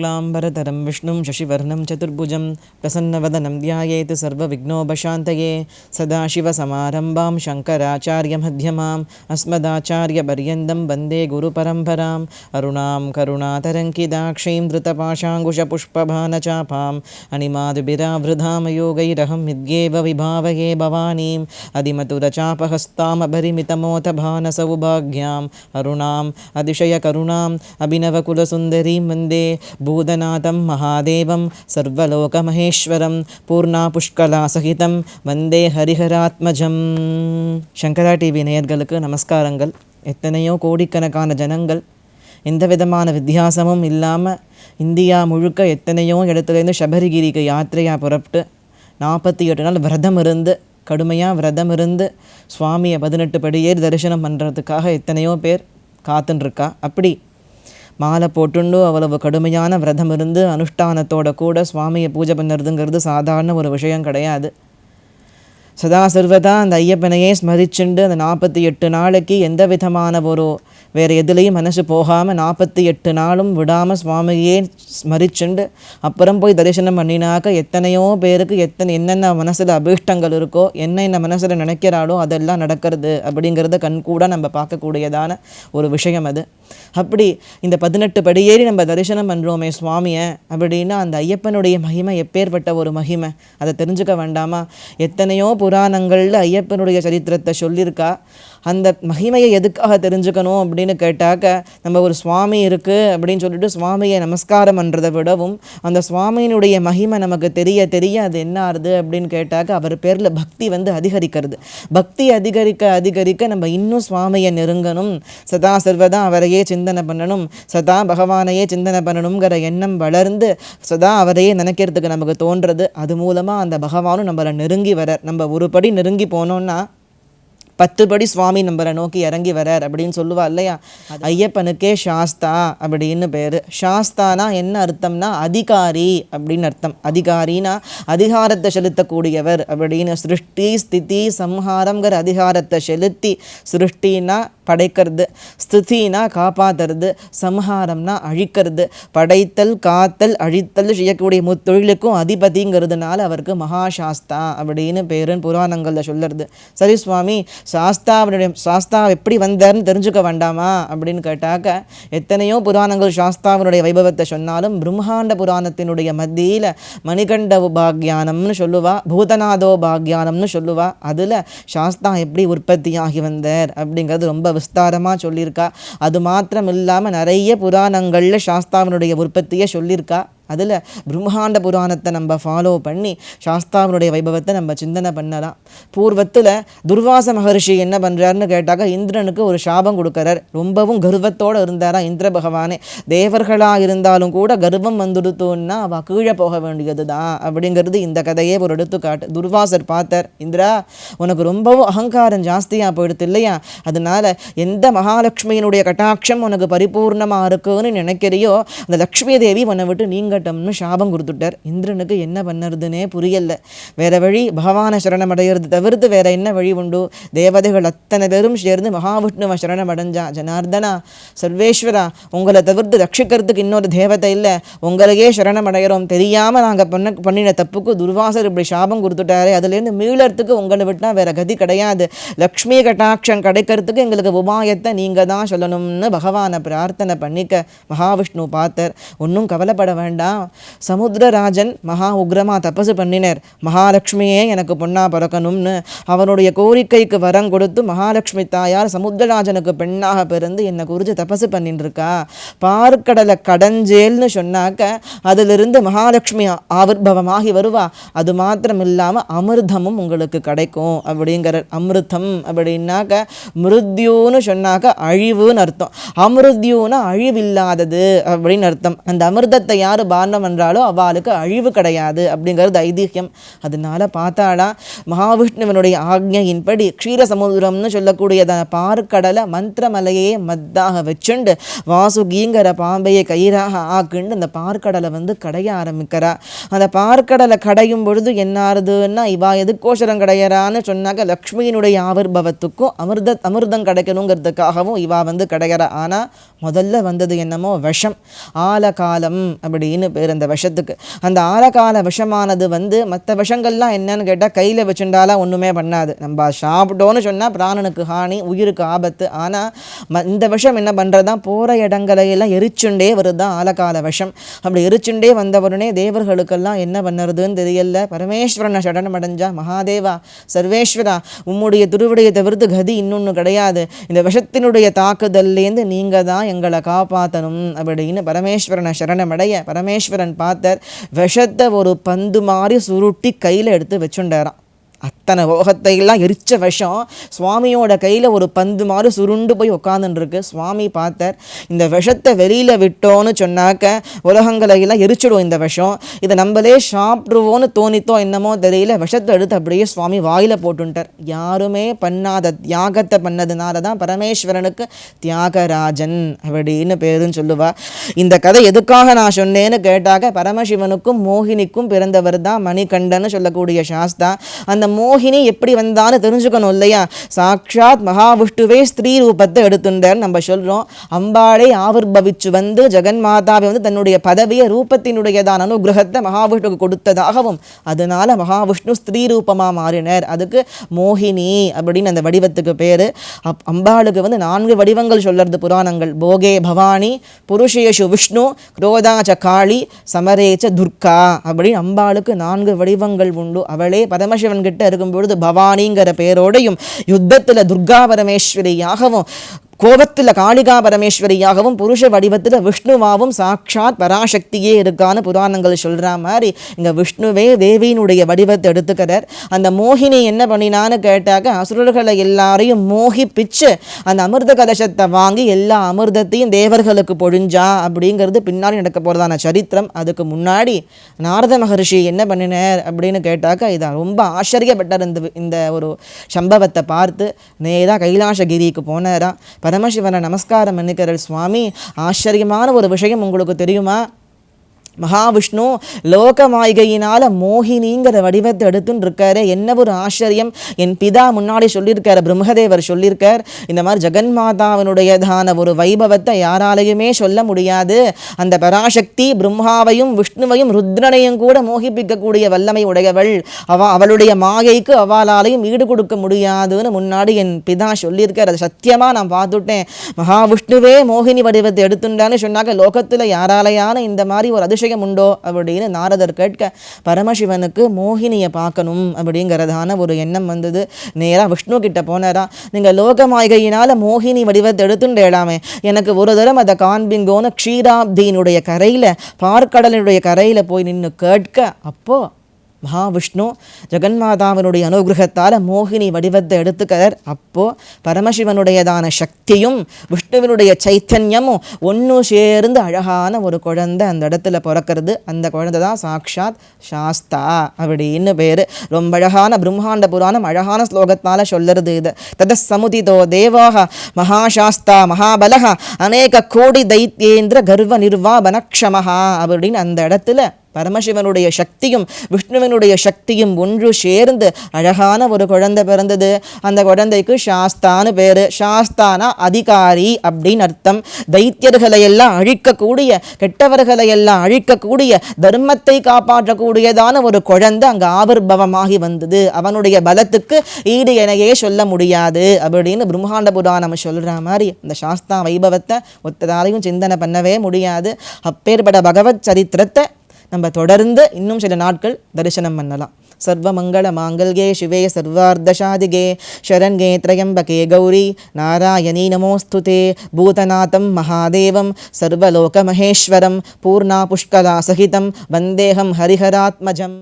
शुक्लाम्बरधरं विष्णुं, शशिवर्णं, चतुर्भुजं, प्रसन्नवदनं ध्यायेत् सर्वविघ्नोपशान्तये। सदाशिवसमारम्भां, शङ्कराचार्यमध्यमाम्, अस्मदाचार्यपर्यन्तं वंदे गुरुपरम्पराम्। अरुणां, करुणातरङ्किदाक्षीं, धृतपाशाङ्कुशपुष्पभानचापाम्। अणिमादिभिरावृधां योगैरहं विद्येव विभावये भवानीम्। अधिमधुरचापहस्तामपरिमितमोतभानसौभाग्याम् अरुणाम्, अतिशयकरुणाम्, अभिनवकुलसुन्दरीं वंदे। भूतनाथं महादेवं सर्वलोकमहेश्वरं பூர்ணாபுஷ்கலாசகிதம் வந்தே ஹரிஹராத்மஜம் சங்கரா டிவி நேயர்களுக்கு நமஸ்காரங்கள் எத்தனையோ கோடிக்கணக்கான ஜனங்கள் எந்த விதமான வித்தியாசமும் இல்லாமல் இந்தியா முழுக்க எத்தனையோ இடத்துலேருந்து சபரிகிரிக்கு யாத்திரையாக புறப்பட்டு நாற்பத்தி எட்டு நாள் விரதம் இருந்து கடுமையாக விரதம் இருந்து சுவாமியை பதினெட்டு படியேறி தரிசனம் பண்ணுறதுக்காக எத்தனையோ பேர் காத்துன்ருக்கா அப்படி மாலை போட்டுண்டு அவ்வளவு கடுமையான விரதம் இருந்து அனுஷ்டானத்தோட கூட சுவாமியை பூஜை பண்ணுறதுங்கிறது சாதாரண ஒரு விஷயம் கிடையாது. சதா சர்வதா அந்த ஐயப்பனையே ஸ்மரிச்சுண்டு அந்த நாற்பத்தி எட்டு நாளைக்கு எந்த விதமான ஒரு வேறு எதுலேயும் மனசு போகாமல் நாற்பத்தி எட்டு நாளும் விடாமல் சுவாமியே ஸ்மரிச்சுண்டு அப்புறம் போய் தரிசனம் பண்ணினாக்க எத்தனையோ பேருக்கு எத்தனை என்னென்ன மனசில் அபீஷ்டங்கள் இருக்கோ என்னென்ன மனசில் நினைக்கிறாளோ அதெல்லாம் நடக்கிறது அப்படிங்கிறத கண்கூட நம்ம பார்க்கக்கூடியதான ஒரு விஷயம் அது. அப்படி இந்த பதினெட்டு படியேறி நம்ம தரிசனம் பண்ணுறோமே சுவாமியை அப்படின்னா அந்த ஐயப்பனுடைய மகிமை எப்பேற்பட்ட ஒரு மகிமை? அதை தெரிஞ்சுக்க வேண்டாமா? எத்தனையோ புராணங்களில் ஐயப்பனுடைய சரித்திரத்தை சொல்லியிருக்கா? அந்த மகிமையை எதுக்காக தெரிஞ்சுக்கணும் அப்படின்னு கேட்டாக்க நம்ம ஒரு சுவாமி இருக்குது அப்படின்னு சொல்லிட்டு சுவாமியை நமஸ்காரம் பண்ணுறதை விடவும் அந்த சுவாமியினுடைய மகிமை நமக்கு தெரிய தெரிய அது என்ன ஆறுது அப்படின்னு கேட்டாக்க அவர் பேரில் பக்தி வந்து அதிகரிக்கிறது. பக்தி அதிகரிக்க அதிகரிக்க நம்ம இன்னும் சுவாமியை நெருங்கணும். சதா சர்வதா அவரையே சிந்தனை பண்ணணும். சதா பகவானையே சிந்தனை பண்ணணுங்கிற எண்ணம் வளர்ந்து சதா அவரையே நினைக்கிறதுக்கு நமக்கு தோன்றது. அது மூலமாக அந்த பகவானும் நம்மளை நெருங்கி வர நம்ம ஒரு படி நெருங்கி போனோம்னா பத்து படி சுவாமி நம்மளை நோக்கி இறங்கி வரார் அப்படின்னு சொல்லுவா இல்லையா? ஐயப்பனுக்கே சாஸ்தா அப்படின்னு பேர். சாஸ்தானா என்ன அர்த்தம்னா அதிகாரி அப்படின்னு அர்த்தம். அதிகாரினா அதிகாரத்தை செலுத்தக்கூடியவர் அப்படின்னு. சிருஷ்டி ஸ்திதி சம்ஹாரங்கிற அதிகாரத்தை செலுத்தி சிருஷ்டினா படைக்கிறது. ஸ்திதினா காப்பாத்துறது சம்ஹாரம்னா அழிக்கிறது. படைத்தல் காத்தல் அழித்தல் செய்யக்கூடிய முத்தொழிலுக்கும் அதிபதிங்கிறதுனால அவருக்கு மகாசாஸ்தா அப்படின்னு பேருன்னு புராணங்களில் சொல்லுறது. சரி சுவாமி சாஸ்தாவுடைய சாஸ்தா எப்படி வந்தார்னு தெரிஞ்சுக்க வேண்டாமா? அப்படின்னு கேட்டாக்க எத்தனையோ புராணங்கள் சாஸ்தாவினுடைய வைபவத்தை சொன்னாலும் பிரம்மாண்ட புராணத்தினுடைய மத்தியில் மணிகண்ட பாக்யானம்னு சொல்லுவா பூதநாதோ பாக்யானம்னு சொல்லுவா. அதில் சாஸ்தா எப்படி உற்பத்தியாகி வந்தார் அப்படிங்கிறது ரொம்ப விஸ்தாரமாக சொல்லியிருக்கா. அது மாத்திரம் இல்லாமல் நிறைய புராணங்களில் சாஸ்தாவினுடைய உற்பத்தியை சொல்லியிருக்கா. அதில் பிரம்மாண்ட புராணத்தை நம்ம ஃபாலோ பண்ணி சாஸ்தாவினுடைய வைபவத்தை நம்ம சிந்தனை பண்ணலாம். பூர்வத்தில் துர்வாச மகர்ஷி என்ன பண்ணுறாருன்னு கேட்டாக்க இந்திரனுக்கு ஒரு சாபம் கொடுக்குறார். ரொம்பவும் கர்வத்தோடு இருந்தாரா இந்திர பகவானே. தேவர்களாக இருந்தாலும் கூட கர்வம் வந்துடுத்தோன்னா அவள் கீழே போக வேண்டியது தான் அப்படிங்கிறது இந்த கதையே ஒரு எடுத்துக்காட்டு. துர்வாசர் பார்த்தார் இந்திரா உனக்கு ரொம்பவும் அகங்காரம் ஜாஸ்தியாக போயிடுது இல்லையா? அதனால எந்த மகாலட்சுமியினுடைய கட்டாட்சம் உனக்கு பரிபூர்ணமாக இருக்குன்னு நினைக்கிறியோ அந்த லக்ஷ்மி தேவி உன்னை விட்டு நீங்கள் இருக்கட்டும்னு சாபம் கொடுத்துட்டார். இந்திரனுக்கு என்ன பண்ணுறதுனே புரியல. வேற வழி பகவானை சரணமடைகிறது தவிர்த்து வேற என்ன வழி உண்டு? தேவதைகள் அத்தனை பேரும் சேர்ந்து மகாவிஷ்ணுவை சரணமடைஞ்சா. ஜனார்தனா சர்வேஸ்வரா உங்களை தவிர்த்து ரட்சிக்கிறதுக்கு இன்னொரு தேவதை இல்லை. உங்களையே சரணமடைகிறோம். தெரியாமல் நாங்கள் பண்ண பண்ணின தப்புக்கு துர்வாசர் இப்படி சாபம் கொடுத்துட்டாரு. அதுலேருந்து மீளறதுக்கு உங்களை விட்டால் வேற கதி கிடையாது. லக்ஷ்மி கட்டாட்சம் கிடைக்கிறதுக்கு எங்களுக்கு உபாயத்தை நீங்கள் தான் சொல்லணும்னு பகவானை பிரார்த்தனை பண்ணிக்க மகாவிஷ்ணு பார்த்தர். ஒன்றும் கவலைப்பட வேண்டாம். சமுத்திரராஜன் மகா உக்ரமாக தபசு பண்ணினர். மகாலட்சுமியே எனக்கு பொண்ணா பிறக்கணும்னு. அவனுடைய கோரிக்கைக்கு வரம் கொடுத்து மகாலட்சுமி தாயார் சமுத்திரராஜனுக்கு பெண்ணாக பிறந்து என்னை குறித்து தபசு பண்ணிட்டுருக்கா பார்க்கடலை கடஞ்சேல்னு சொன்னாக்க அதிலிருந்து மகாலட்சுமி ஆவிர்பவமாகி வருவா. அது மாத்திரம் இல்லாமல் அமிர்தமும் உங்களுக்கு கிடைக்கும் அப்படிங்கிற அமிர்தம் அப்படின்னாக்க மிருத்யூன்னு சொன்னாக்க அழிவுன்னு அர்த்தம். அமிர்த்யூன்னா அழிவில்லாதது அப்படின்னு அர்த்தம். அந்த அமிர்தத்தை யார் பா காரணம் என்றாலும் அவளுக்கு அழிவு கிடையாது அப்படிங்கிறது ஐதீகம் அதனால பார்த்தாடா மகாவிஷ்ணுவனுடைய ஆக்ஞையின்படி க்ஷீர சமுதிரம்னு சொல்லக்கூடியதான பார்க்கடலை மந்திரமலையே மத்தாக வச்சுண்டு வாசுகிங்கிற பாம்பையை கயிறாக ஆக்குண்டு அந்த பார்க்கடலை வந்து கடைய ஆரம்பிக்கிறா. அந்த பார்க்கடலை கடையும் பொழுது என்னாருதுன்னா இவா எதுக்கோசரம் கடையறான்னு சொன்னாக்க லக்ஷ்மியினுடைய ஆவிர்பவத்துக்கும் அமிர்த அமிர்தம் கிடைக்கணுங்கிறதுக்காகவும் இவா வந்து கடையறா. ஆனால் முதல்ல வந்தது என்னமோ விஷம். ஆலகாலம் அப்படின்னு பேர் அந்த விஷத்துக்கு. அந்த ஆலகால விஷமானது வந்து மற்ற விஷங்கள்லாம் என்னன்னு கேட்டால் கையில் வச்சுண்டாலாம் ஒன்றுமே பண்ணாது. நம்ம சாப்பிட்டோன்னு சொன்னால் பிராணனுக்கு ஹானி உயிருக்கு ஆபத்து. ஆனால் இந்த விஷம் என்ன பண்ணுறதா போகிற இடங்களையெல்லாம் எரிச்சுண்டே வருதுதான் ஆலகால விஷம். அப்படி எரிச்சுண்டே வந்த தேவர்களுக்கெல்லாம் என்ன பண்ணுறதுன்னு தெரியல. பரமேஸ்வரனை சடனம் அடைஞ்சா மகாதேவா சர்வேஸ்வரா உம்முடைய திருவிடையை தவிர்த்து கதி இன்னொன்று கிடையாது. இந்த விஷத்தினுடைய தாக்குதல்லேருந்து நீங்கள் தான் எங்களை காப்பாற்றணும் அப்படின்னு பரமேஸ்வரனை சரணமடைய பரமேஸ்வரன் பார்த்தார். விஷத்தை ஒரு பந்து மாதிரி சுருட்டி கையில் எடுத்து வச்சுண்டாராம். அத்தனை ஓகத்தையெல்லாம் எல்லாம் எரிச்ச விஷம். சுவாமியோட கையில் ஒரு பந்து மாதிரி சுருண்டு போய் உட்காந்துருக்கு சுவாமி பார்த்தார் இந்த விஷத்தை வெளியில் விட்டோன்னு சொன்னாக்க உலகங்களையெல்லாம் எரிச்சிடுவோம் எரிச்சிடும் இந்த விஷம். இதை நம்மளே சாப்பிடுவோன்னு தோணித்தோ என்னமோ தெரியல. விஷத்தை எடுத்து அப்படியே சுவாமி வாயில் போட்டுட்டார் யாருமே பண்ணாத தியாகத்தை பண்ணதுனால தான் பரமேஸ்வரனுக்கு தியாகராஜன் அப்படின்னு பேருன்னு சொல்லுவா. இந்த கதை எதுக்காக நான் சொன்னேன்னு கேட்டாக்க பரமசிவனுக்கும் மோகினிக்கும் பிறந்தவர் தான் மணிகண்டன்னு சொல்லக்கூடிய சாஸ்தா. அந்த மோகினி எப்படி வந்தான்னு தெரிஞ்சுக்கணும் இல்லையா? சாக்ஷாத் மகாவிஷ்ணுவே ஸ்திரீ ரூபத்தை எடுத்துட்டார் நம்ம சொல்கிறோம் அம்பாளே ஆவிர்பவிச்சு வந்து ஜெகன் மாதாவை வந்து தன்னுடைய பதவியை ரூபத்தினுடையதான அனுகிரகத்தை மகாவிஷ்ணுக்கு கொடுத்ததாகவும் அதனால மகாவிஷ்ணு ஸ்திரீ ரூபமாக மாறினார். அதுக்கு மோகினி அப்படின்னு அந்த வடிவத்துக்கு பேர். அப் அம்பாளுக்கு வந்து நான்கு வடிவங்கள் சொல்கிறது புராணங்கள். போகே பவானி புருஷேஷு விஷ்ணு குரோதாச்ச காளி சமரேச்ச துர்கா அப்படின்னு அம்பாளுக்கு நான்கு வடிவங்கள் உண்டு. அவளே பரமசிவன் கிட்ட கிட்ட இருக்கும் பொழுது பவானிங்கிற பெயரோடையும் யுத்தத்தில் துர்கா பரமேஸ்வரியாகவும் கோபத்தில் காளிகா பரமேஸ்வரியாகவும் புருஷ வடிவத்தில் விஷ்ணுவாவும் சாக்ஷாத் பராசக்தியே இருக்கான்னு புராணங்கள் சொல்கிற மாதிரி இங்கே விஷ்ணுவே தேவியினுடைய வடிவத்தை எடுத்துக்கிறார். அந்த மோகினி என்ன பண்ணினான்னு கேட்டாக்க அசுரர்களை எல்லாரையும் மோகிப்பிச்சு அந்த அமிர்த கலசத்தை வாங்கி எல்லா அமிர்தத்தையும் தேவர்களுக்கு பொழிஞ்சா அப்படிங்கிறது பின்னாடி நடக்க போகிறதான சரித்திரம். அதுக்கு முன்னாடி நாரத மகர்ஷி என்ன பண்ணினார் அப்படின்னு கேட்டாக்க இதை ரொம்ப ஆச்சரியப்பட்டார் இந்த இந்த ஒரு சம்பவத்தை பார்த்து நேராக கைலாசகிரிக்கு போனாரா. பரமசிவனை நமஸ்காரம் பண்ணிக்கிறார் சுவாமி. ஆச்சரியமான ஒரு விஷயம் உங்களுக்கு தெரியுமா? மகாவிஷ்ணு லோகமாய்கையினால மோகினிங்கிற வடிவத்தை எடுத்துன்னு இருக்காரு என்ன ஒரு ஆச்சரியம். என் பிதா முன்னாடி சொல்லியிருக்கார் பிரம்மதேவர் சொல்லியிருக்கார். இந்த மாதிரி ஜெகன் மாதாவினுடையதான ஒரு வைபவத்தை யாராலையுமே சொல்ல முடியாது. அந்த பராசக்தி பிரம்மாவையும் விஷ்ணுவையும் ருத்ரனையும் கூட மோகிப்பிக்கக்கூடிய வல்லமை உடையவள். அவ அவளுடைய மாயைக்கு அவளாலையும் ஈடு கொடுக்க முடியாதுன்னு முன்னாடி என் பிதா சொல்லியிருக்கார். அது சத்தியமாக நான் பார்த்துட்டேன். மகாவிஷ்ணுவே மோகினி வடிவத்தை எடுத்துட்டான்னு சொன்னாக்க லோகத்தில் யாராலையான இந்த மாதிரி ஒரு அதிசயம் உண்டோ அப்படின்னு நாரதர் கேட்க பரமசிவனுக்கு மோகினியை பார்க்கணும் அப்படிங்கிறதான ஒரு எண்ணம் வந்தது. நேராக விஷ்ணு கிட்ட போனாரா நீங்கள் லோகமாய்கையினால் மோகினி வடிவத்தை எடுத்துட்டேடாமே எனக்கு ஒரு தரம் அதை காண்பிங்கோன்னு க்ஷீராப்தியினுடைய கரையில் பார்க்கடலினுடைய கரையில் போய் நின்று கேட்க அப்போ மகாவிஷ்ணு ஜெகன்மாதாவினுடைய அனுகிரகத்தால் மோகினி வடிவத்தை எடுத்துக்கிறார். அப்போது பரமசிவனுடையதான சக்தியும் விஷ்ணுவினுடைய சைத்தன்யமும் ஒன்று சேர்ந்து அழகான ஒரு குழந்தை அந்த இடத்துல பிறக்கிறது. அந்த குழந்தை தான் சாக்ஷாத் சாஸ்தா அப்படின்னு பேர். ரொம்ப அழகான பிரம்மாண்ட புராணம் அழகான ஸ்லோகத்தால் சொல்லுறது இது. தத சமுதிதோ தேவாக மகாசாஸ்தா மகாபலக அநேக கோடி தைத்யேந்திர கர்வ நிர்வாபனக்ஷமஹா அப்படின்னு அந்த இடத்துல பரமசிவனுடைய சக்தியும் விஷ்ணுவினுடைய சக்தியும் ஒன்று சேர்ந்து அழகான ஒரு குழந்தை பிறந்தது. அந்த குழந்தைக்கு சாஸ்தான்னு பேர். சாஸ்தானா அதிகாரி அப்படின்னு அர்த்தம். தைத்தியர்களை எல்லாம் அழிக்கக்கூடிய கெட்டவர்களை எல்லாம் அழிக்கக்கூடிய தர்மத்தை காப்பாற்றக்கூடியதான ஒரு குழந்தை அங்கே ஆவிர்பவமாகி வந்தது. அவனுடைய பலத்துக்கு ஈடு எனையே சொல்ல முடியாது அப்படின்னு பிரம்மாண்ட புராணம் சொல்கிற மாதிரி அந்த சாஸ்தா வைபவத்தை ஒத்ததாலையும் சிந்தனை பண்ணவே முடியாது. அப்பேற்பட்ட பகவத் சரித்திரத்தை நம்ம தொடர்ந்து இன்னும் சில நாட்கள் தரிசனம் பண்ணலாம். சர்வமங்கள மாங்கல்கே சிவே சர்வார்த்தசாதிகே சரண்யே திரையம்பகே கௌரி நாராயணி நமோஸ்துதே பூதநாதம் மகாதேவம் சர்வலோக மகேஸ்வரம் பூர்ணா புஷ்கலா சகிதம் வந்தேகம் ஹரிஹராத்மஜம்.